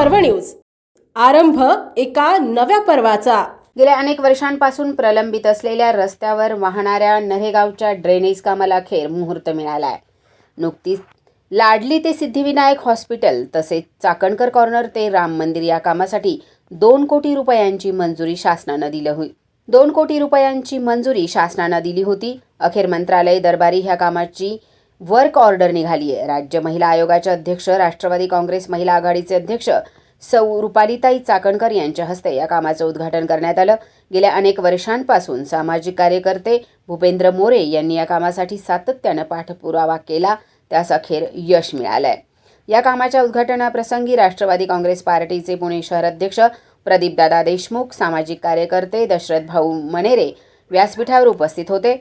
पर्व न्यूज. आरंभ एका नव्या पर्वाचा. गेल्या अनेक वर्षांपासून प्रलंबित असलेल्या रस्त्यावर वाहणाऱ्या नरेगावच्या ड्रेनेज कामाला खेर मुहूर्त मिळालाय. नुकतीच लाडली ते सिद्धिविनायक हॉस्पिटल तसेच चाकणकर कॉर्नर ते राम मंदिर या कामासाठी दोन कोटी रुपयांची मंजुरी शासनानं दिली होती. दोन कोटी रुपयांची मंजुरी शासनानं दिली होती. अखेर मंत्रालय दरबारी ह्या कामाची वर्क ऑर्डर निघाली आहे राज्य महिला आयोगाचे अध्यक्ष राष्ट्रवादी काँग्रेस महिला आघाडीचे अध्यक्ष सौ रुपालिताई चाकणकर यांच्या हस्ते या कामाचं उद्घाटन करण्यात आलं. गेल्या अनेक वर्षांपासून सामाजिक कार्यकर्ते भूपेंद्र मोरे यांनी या कामासाठी सातत्यानं पाठपुरावा केला त्यास अखेर यश मिळालंय. या कामाच्या उद्घाटनाप्रसंगी राष्ट्रवादी काँग्रेस पार्टीचे पुणे शहर अध्यक्ष प्रदीपदादा देशमुख सामाजिक कार्यकर्ते दशरथ भाऊ मनेरे व्यासपीठावर उपस्थित होते.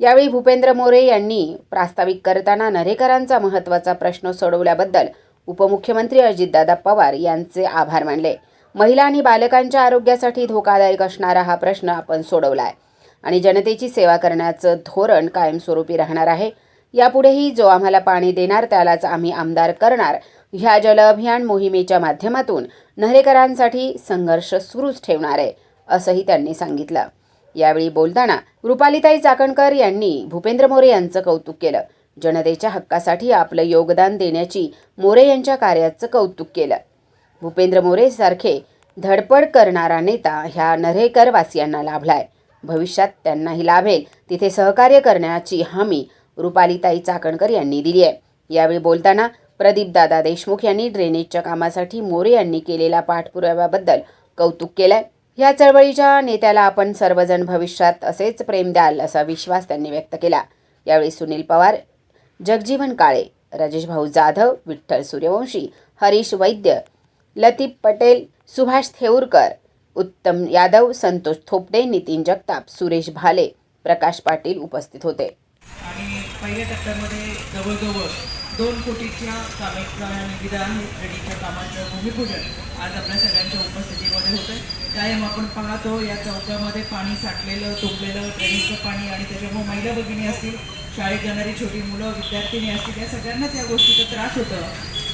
यावेळी भूपेंद्र मोरे यांनी प्रास्ताविक करताना नरेकरांचा महत्त्वाचा प्रश्न सोडवल्याबद्दल उपमुख्यमंत्री अजितदादा पवार यांचे आभार मानले. महिला आणि बालकांच्या आरोग्यासाठी धोकादायक असणारा हा प्रश्न आपण सोडवला आहे आणि जनतेची सेवा करण्याचं धोरण कायमस्वरूपी राहणार आहे. यापुढेही जो आम्हाला पाणी देणार त्यालाच आम्ही आमदार करणार. ह्या जल अभियान मोहिमेच्या माध्यमातून नहरेकरांसाठी संघर्ष सुरूच ठेवणार आहे असंही त्यांनी सांगितलं. यावेळी बोलताना रुपालीताई चाकणकर यांनी भूपेंद्र मोरे यांचं कौतुक केलं. जनतेच्या हक्कासाठी आपलं योगदान देण्याची मोरे यांच्या कार्याचं कौतुक केलं. भूपेंद्र मोरे सारखे धडपड करणारा नेता ह्या नरेकर वासियांना लाभलाय. भविष्यात त्यांनाही लाभेल तिथे सहकार्य करण्याची हमी रुपालीताई चाकणकर यांनी दिली आहे. यावेळी बोलताना प्रदीपदादा देशमुख यांनी ड्रेनेजच्या कामासाठी मोरे यांनी केलेल्या पाठपुराव्याबद्दल कौतुक केलं आहे या चळवळीच्या नेत्याला आपण सर्वजण भविष्यात असेच प्रेम द्याल असा विश्वास त्यांनी व्यक्त केला. यावेळी सुनील पवार जगजीवन काळे राजेश भाऊ जाधव विठ्ठल सूर्यवंशी हरीश वैद्य लतीफ पटेल सुभाष थेऊरकर उत्तम यादव संतोष थोपडे नितीन जगताप सुरेश भाले प्रकाश पाटील उपस्थित होते. आणि पहिल्या टप्प्यामध्ये जवळजवळ दोन कोटीच्या कामेचा निविदा आहेत रेडीच्या कामाचं भूमिपूजन आज आपल्या सगळ्यांच्या उपस्थितीमध्ये होतं कायम आपण पाहतो या चौकामध्ये पाणी साठलेलं तुंबलेलं ट्रेनिंगचं पाणी आणि त्याच्यामुळे महिला भगिनी असतील शाळेत जाणारी छोटी मुलं विद्यार्थिनी असतील या सगळ्यांनाच या गोष्टीचा त्रास होतं.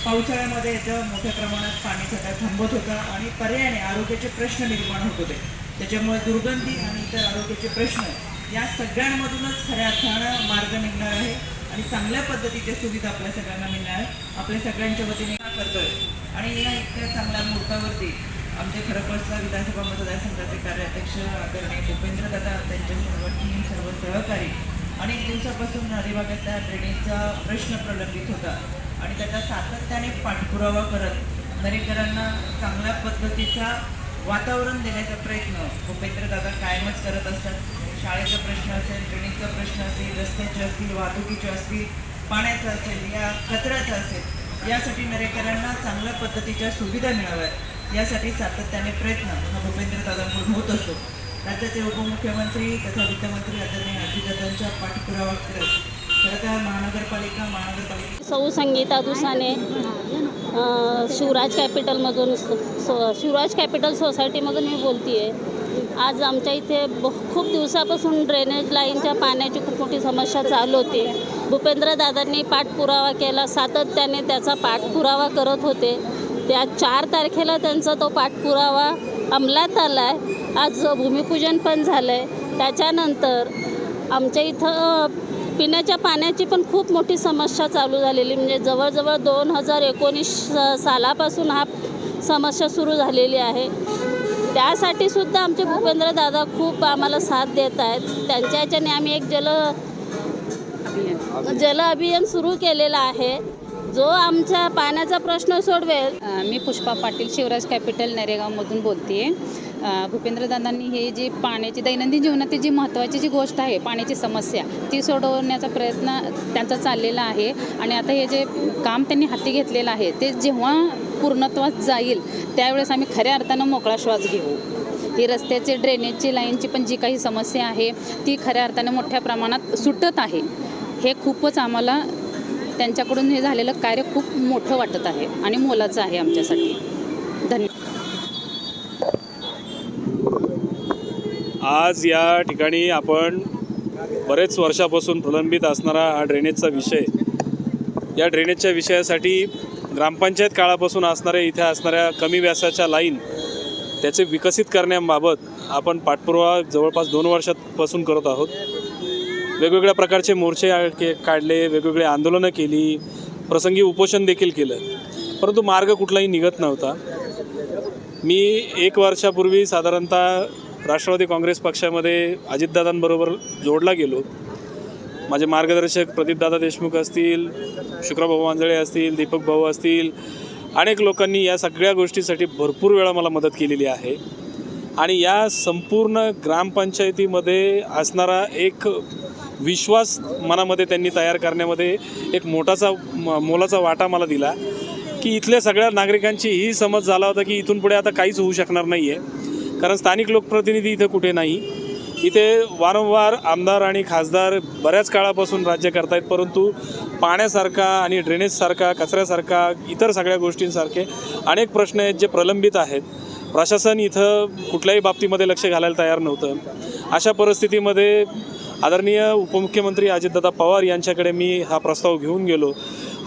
पावसाळ्यामध्ये याचं मोठ्या प्रमाणात पाणी सगळ्या थांबत होतं आणि पर्यायाने आरोग्याचे प्रश्न निर्माण होत होते. त्याच्यामुळे दुर्गंधी आणि इतर आरोग्याचे प्रश्न या सगळ्यांमधूनच खऱ्या अर्थानं मार्ग निघणार आहे आणि चांगल्या पद्धतीच्या सुविधा आपल्या सगळ्यांना मिळणार आहे आपल्या सगळ्यांच्या वतीने करतोय. आणि या इतक्या चांगल्या मुहूर्तावरती आमचे खरपडचा विधानसभा मतदारसंघाचे कार्याध्यक्ष आदरणीय भूपेंद्र दादा त्यांच्या सर्व टीम सर्व सहकारी अनेक दिवसापासून नदीभागातल्या ड्रेनेजचा प्रश्न प्रलंबित होता आणि त्याचा सातत्याने पाठपुरावा करत नरेकरांना चांगल्या पद्धतीचा वातावरण देण्याचा प्रयत्न भूपेंद्र दादा कायमच करत असतात. शाळेचा प्रश्न असेल ड्रेनेजचा प्रश्न असेल रस्त्याचे असतील वाहतुकीचे असतील पाण्याचा असेल या कचऱ्याचा असेल यासाठी नरेकरांना चांगल्या पद्धतीच्या सुविधा मिळाव्यात. यासाठी सातत्याने प्रयत्न हा भूपेंद्र दादांकडून होत असतो. राज्याचे उपमुख्यमंत्री तथा वित्तमंत्री आदरणीय अजितदादांच्या पाठपुरावा करत खरं तर महानगरपालिका महानगरपालिका सौ संगीता दुसाने शिवराज कॅपिटलमधून शिवराज कॅपिटल सोसायटीमधून मी बोलते आहे आज आमच्या इथे ब खूप दिवसापासून ड्रेनेज लाईनच्या पाण्याची खूप मोठी समस्या चालू होती. भूपेंद्र दादांनी पाठपुरावा केला सातत्याने त्याचा पाठपुरावा करत होते. त्या चार तारखेला त्यांचा तो पाठपुरावा अंमलात आला आहे आज भूमिपूजन पण झालं आहे त्याच्यानंतर आमच्या इथं पिण्याच्या पाण्याची पण खूप मोठी समस्या चालू झालेली. म्हणजे जवळजवळ दोन हजार एकोणीस सालापासून हा समस्या सुरू झालेली आहे. त्यासाठी सुद्धा आमचे भूपेंद्र दादा खूप आम्हाला साथ देत आहेत. त्यांच्या ह्याच्याने आम्ही एक जल जल अभियान सुरू केलेलं आहे. जो आमचा पाण्याचा प्रश्न सोडवेल. मी पुष्पा पाटील शिवराज कॅपिटल नरेगावमधून बोलते आहे भूपेंद्रदादांनी हे जे पाण्याची दैनंदिन जीवनातील जी महत्त्वाची जी गोष्ट आहे पाण्याची समस्या ती सोडवण्याचा प्रयत्न त्यांचा चाललेला आहे. आणि आता हे जे काम त्यांनी हाती घेतलेलं आहे ते जेव्हा पूर्णत्वात जाईल त्यावेळेस आम्ही खऱ्या अर्थानं मोकळा श्वास घेऊ. ही रस्त्याचे ड्रेनेजची लाईनची पण जी काही समस्या आहे ती खऱ्या अर्थाने मोठ्या प्रमाणात सुटत आहे. हे खूपच आम्हाला त्यांच्याकडून हे झालेलं कार्य खूप मोठं वाटत आहे आणि मोलाचं आहे आमच्यासाठी. धन्यवाद आज या ठिकाणी आपण बरेच वर्षापासून प्रलंबित असणारा हा ड्रेनेजचा विषय. या ड्रेनेजच्या विषयासाठी ग्रामपंचायत काळापासून असणाऱ्या इथे असणाऱ्या कमी व्यासाच्या लाईन त्याचे विकसित करण्याबाबत आपण पाठपुरावा जवळपास दोन वर्षापासून करत आहोत. वेगवेगळ्या प्रकारचे मोर्चे के काढले वेगवेगळे आंदोलनं केली प्रसंगी उपोषण देखील केलं. परंतु मार्ग कुठलाही निघत नव्हता. मी एक वर्षापूर्वी साधारणतः राष्ट्रवादी काँग्रेस पक्षामध्ये अजितदादांबरोबर जोडला गेलो. माझे मार्गदर्शक प्रदीपदादा देशमुख असतील शुक्रभाऊ मांजळे असतील दीपक भाऊ असतील अनेक लोकांनी या सगळ्या गोष्टीसाठी भरपूर वेळा मला मदत केलेली आहे. आणि या संपूर्ण ग्रामपंचायतीमध्ये असणारा एक विश्वास मनामध्ये त्यांनी तयार करण्यामध्ये एक मोठाचा म- मोलाचा वाटा मला दिला की इथल्या सगळ्या नागरिकांची ही समज झाला होता की इथून पुढे आता काहीच होऊ शकणार नाही आहे कारण स्थानिक लोकप्रतिनिधी इथं कुठे नाही. इथे वारंवार आमदार आणि खासदार बऱ्याच काळापासून राज्य करतायत परंतु पाण्यासारखा आणि ड्रेनेजसारखा कचऱ्यासारखा इतर सगळ्या गोष्टींसारखे अनेक प्रश्न आहेत जे प्रलंबित आहेत. प्रशासन इथं कुठल्याही बाबतीमध्ये लक्ष घालायला तयार नव्हतं. अशा परिस्थितीमध्ये आदरणीय उपमुख्यमंत्री अजितदादा पवार यांच्याकडे मी हा प्रस्ताव घेऊन गेलो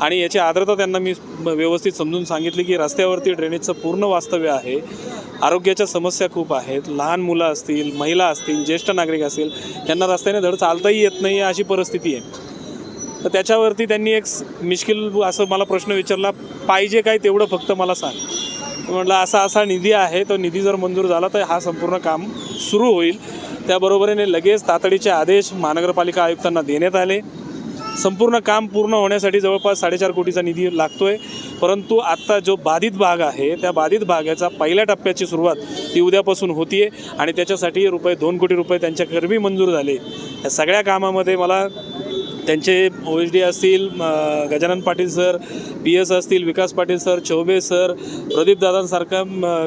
आणि याची आर्द्रता त्यांना मी व्यवस्थित समजून सांगितली की रस्त्यावरती ड्रेनेजचं पूर्ण वास्तव्य आहे. आरोग्याच्या समस्या खूप आहेत. लहान मुलं असतील महिला असतील ज्येष्ठ नागरिक असतील त्यांना रस्त्याने धड चालताही येत नाही अशी परिस्थिती आहे. तर त्याच्यावरती त्यांनी एक मिश्किल असं मला प्रश्न विचारला पाहिजे काय तेवढं फक्त मला सांग. म्हटलं असा असा निधी आहे तो निधी जर मंजूर झाला तर हा संपूर्ण काम सुरू होईल. त्याबरोबरीने लगेच तातडीचे आदेश महानगरपालिका आयुक्तांना देण्यात आले. संपूर्ण काम पूर्ण होण्यासाठी जवळपास साडेचार कोटीचा निधी लागतोय. परंतु आत्ता जो बाधित भाग आहे त्या बाधित भागाचा पहिल्या टप्प्याची सुरुवात ती उद्यापासून होतीये आणि त्याच्यासाठी रुपये दोन कोटी रुपये त्यांच्याकरवी मंजूर झाले. या सगळ्या कामामध्ये मला त्यांचे ओ एच डी असतील Gajanan Patil sir P S असतील विकास पाटील सर चौबे सर प्रदीप दादांसारख्या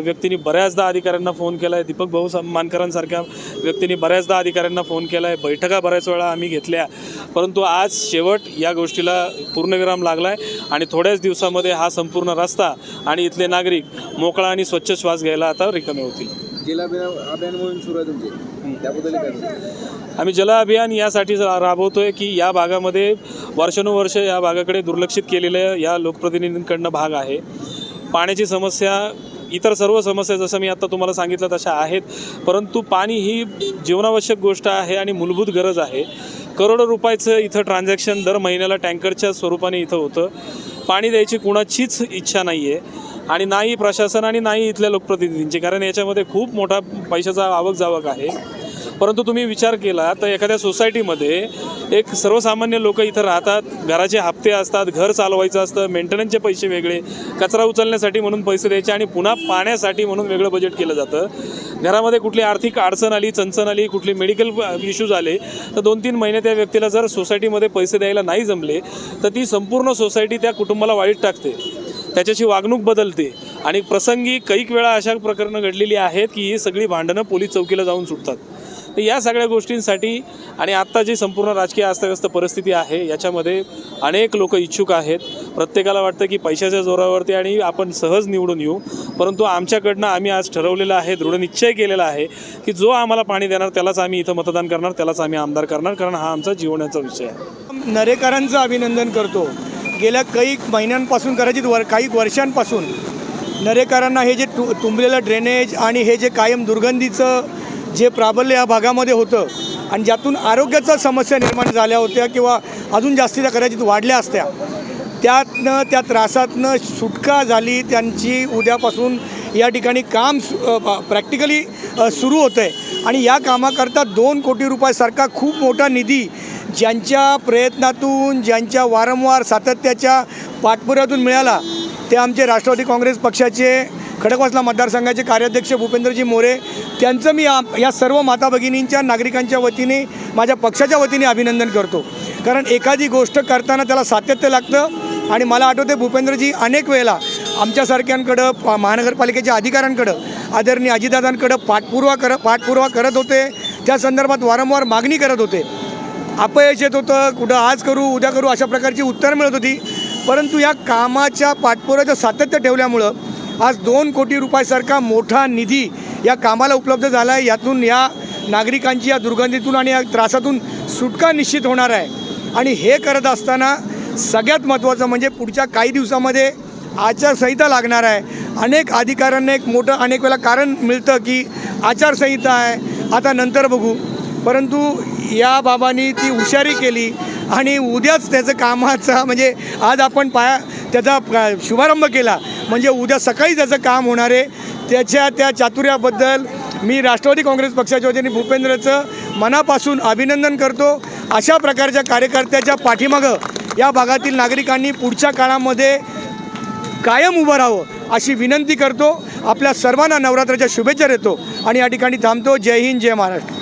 व्यक्तींनी बऱ्याचदा अधिकाऱ्यांना फोन केला आहे दीपक भाऊ मानकरांसारख्या व्यक्तींनी बऱ्याचदा अधिकाऱ्यांना फोन केला आहे बैठका बऱ्याच वेळा आम्ही घेतल्या. परंतु आज शेवट या गोष्टीला पूर्णविराम लागला आहे आणि थोड्याच दिवसामध्ये हा संपूर्ण रस्ता आणि इथले नागरिक मोकळा आणि स्वच्छ श्वास घ्यायला आता रिकामे होतील. अभियान सुरू आहे त्याबद्दल काय आम्ही जल अभियान यासाठी राबवतोय की या भागामध्ये वर्षानुवर्ष या भागाकडे दुर्लक्षित केलेल्या या लोकप्रतिनिधींकडनं भाग आहे. पाण्याची समस्या इतर सर्व समस्या जसं मी आता तुम्हाला सांगितलं तशा आहेत. परंतु पाणी ही जीवनावश्यक गोष्ट आहे आणि मूलभूत गरज आहे. करोडो रुपयाचं इथं ट्रान्झॅक्शन दर महिन्याला टँकरच्या स्वरूपाने इथं होतं. पाणी द्यायची कुणाचीच इच्छा नाही आहे आणि नाही प्रशासन आणि नाही इथल्या लोकप्रतिनिधींची कारण याच्यामध्ये खूप मोठा पैशाचा आवक जावक आहे. परंतु तुम्ही विचार केला तर एखाद्या सोसायटीमध्ये एक सर्वसामान्य लोक इथं राहतात घराचे हप्ते असतात घर चालवायचं असतं मेंटेनन्सचे पैसे वेगळे कचरा उचलण्यासाठी म्हणून पैसे द्यायचे आणि पुन्हा पाण्यासाठी म्हणून वेगळं बजेट केलं जातं. घरामध्ये कुठली आर्थिक अडचण आली चणचण आली कुठली मेडिकल इश्यूज आले तर दोन तीन महिने त्या व्यक्तीला जर सोसायटीमध्ये पैसे द्यायला नाही जमले तर ती संपूर्ण सोसायटी त्या कुटुंबाला वाईट टाकते. त्याच्याशी वागणूक बदलते. आणि प्रसंगी कैक वेळा अशा प्रकरणं घडलेली आहेत की ही सगळी भांडणं पोलीस चौकीला जाऊन सुटतात. तर या सगळ्या गोष्टींसाठी आणि आत्ता जी संपूर्ण राजकीय अस्तव्यस्त परिस्थिती आहे याच्यामध्ये अनेक लोक इच्छुक आहेत. प्रत्येकाला वाटतं की पैशाच्या जोरावरती आणि आपण सहज निवडून येऊ. परंतु आमच्याकडनं आम्ही आज ठरवलेलं आहे दृढनिश्चय केलेला आहे की जो आम्हाला पाणी देणार त्यालाच आम्ही इथं मतदान करणार त्यालाच आम्ही आमदार करणार कारण हा आमचा जीवनाचा विषय आहे. नरेकरांचं अभिनंदन करतो. गेल्या काही महिन्यांपासून कदाचित वर काही वर्षांपासून नरेकरांना हे जे तु तुंबलेलं ड्रेनेज आणि हे जे कायम दुर्गंधीचं जे प्राबल्य या भागामध्ये होतं आणि ज्यातून आरोग्याच्या समस्या निर्माण झाल्या होत्या किंवा अजून जास्तीच्या कदाचित वाढल्या असत्या त्यातनं त्या त्रासातनं सुटका झाली त्यांची उद्यापासून या ठिकाणी काम प्रॅक्टिकली सुरू होतं आहे आणि या कामाकरता दोन कोटी रुपयासारखा खूप मोठा निधी ज्यांच्या प्रयत्नातून ज्यांच्या वारंवार सातत्याच्या पाठपुऱ्यातून मिळाला ते आमचे राष्ट्रवादी काँग्रेस पक्षाचे खडकवासला मतदारसंघाचे कार्याध्यक्ष भूपेंद्रजी मोरे त्यांचं मी या- या सर्व माता भगिनींच्या नागरिकांच्या वतीने माझ्या पक्षाच्या वतीने अभिनंदन करतो. कारण एखादी गोष्ट करताना त्याला सातत्य लागतं आणि मला आठवते भूपेंद्रजी अनेक वेळेला आमच्यासारख्यांकडं प- महानगरपालिकेच्या अधिकाऱ्यांकडं आदरणीय अजितदादांकडं पाठपुरावा कर पाठपुरावा करत होते. त्या संदर्भात वारंवार मागणी करत होते. अपयश येत होतं कुठं आज करू उद्या करू अशा प्रकारची उत्तरं मिळत होती. परंतु या कामाच्या पाठपुराचं सातत्य ठेवल्यामुळं आज दोन कोटी रुपयासारखा मोठा निधी या कामाला उपलब्ध झाला आहे यातून या नागरिकांची या दुर्गंधीतून आणि या त्रासातून सुटका निश्चित होणार आहे. आणि हे करत असताना सगळ्यात महत्त्वाचं म्हणजे पुढच्या काही दिवसामध्ये आचारसंहिता लागणार आहे. अनेक अधिकाऱ्यांना एक मोठं अनेक वेळा कारण मिळतं की आचारसंहिता आहे. आता नंतर बघू. परंतु या बाबांनी ती हुशारी केली आणि उद्याच त्याचं कामाचा म्हणजे आज आपण पाया त्याचा शुभारंभ केला. म्हणजे उद्या सकाळी त्याचं काम होणार आहे. त्याच्या त्या चातुर्याबद्दल मी राष्ट्रवादी काँग्रेस पक्षाच्या वतीने भूपेंद्रचं मनापासून अभिनंदन करतो. अशा प्रकारच्या कार्यकर्त्याच्या पाठीमागं या भागातील नागरिकांनी पुढच्या काळामध्ये कायम उभं राहावं अशी विनंती करतो. आपल्या सर्वांना नवरात्राच्या शुभेच्छा देतो. आणि या ठिकाणी थांबतो. जय हिंद जय महाराष्ट्र.